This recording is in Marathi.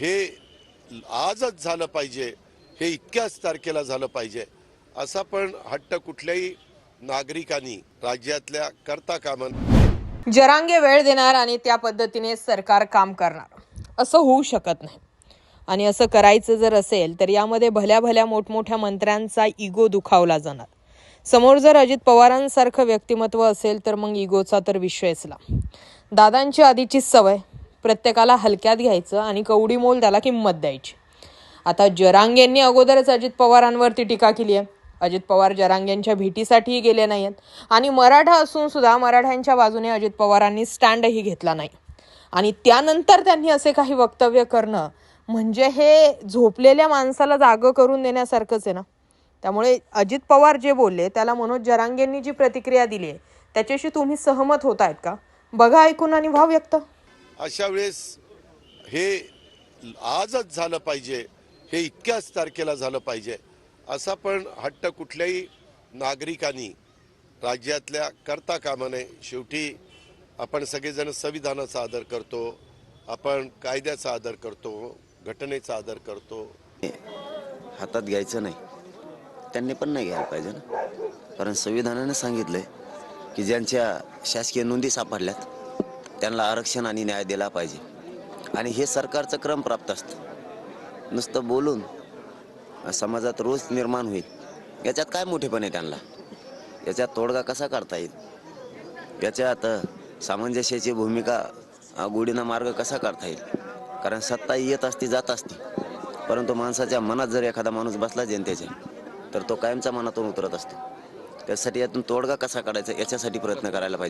हे आजच झालं पाहिजे हे इतक्याच तारखेला झालं पाहिजे असा पण हट्ट कुठल्याही नागरिकांनी राज्यातल्या करता कामा जरांगे वेळ देणार आणि त्या पद्धतीने सरकार काम करणार. असं होऊ शकत नाही. आणि असं करायचं जर असेल तर यामध्ये भल्या भल्या मोठमोठ्या मंत्र्यांचा इगो दुखावला जाणार. समोर जर अजित पवारांसारखं व्यक्तिमत्व असेल तर मग इगोचा तर विषयच दादांची आधीची सवय प्रत्येकाला हलक्यात घ्यायचं आणि कवडी मोल त्याला किंमत द्यायची. आता जरांगेंनी अगोदरच अजित पवारांवरती टीका केली आहे. अजित पवार जरांगेंच्या भेटीसाठीही गेले नाही आहेत आणि मराठा असून सुद्धा मराठ्यांच्या बाजूने अजित पवारांनी स्टँडही घेतला नाही. आणि त्यानंतर त्यांनी असे काही वक्तव्य करणं म्हणजे हे झोपलेल्या माणसाला जागं करून देण्यासारखंच आहे ना. त्यामुळे अजित पवार जे बोलले त्याला मनोज जरांगेंनी जी प्रतिक्रिया दिली आहे त्याच्याशी तुम्ही सहमत होत आहेत का? बघा ऐकून आणि भाव व्यक्त. अशा वेळेस हे आजच झालं पाहिजे हे इतक्याच तारखेला झालं पाहिजे असा पण हट्ट कुठल्याही नागरिकांनी राज्यातल्या करता कामा नये शेवटी आपण सगळेजण संविधानाचा आदर करतो आपण कायद्याचा आदर करतो घटनेचा आदर करतो. हातात घ्यायचं नाही. त्यांनी पण नाही घ्यायला पाहिजे ना. कारण संविधानाने सांगितलंय की ज्यांच्या शासकीय नोंदी सापडल्यात त्यांना आरक्षण आणि न्याय दिला पाहिजे. आणि हे सरकारचं क्रम प्राप्त असतं. नुसतं बोलून समाजात रोज निर्माण होईल. याच्यात काय मोठेपण आहे त्यांना? याच्यात तोडगा कसा काढता येईल? याच्यात सामंजस्याची भूमिका अ, गोडीनं मार्ग कसा काढता येईल? कारण सत्ता येत असती जात असती. परंतु माणसाच्या मनात जर एखादा माणूस बसला जनतेच्या तर तो कायमचा मनातून उतरत असतो. त्यासाठी यातून तोडगा कसा काढायचा? याच्यासाठी प्रयत्न करायला पाहिजे.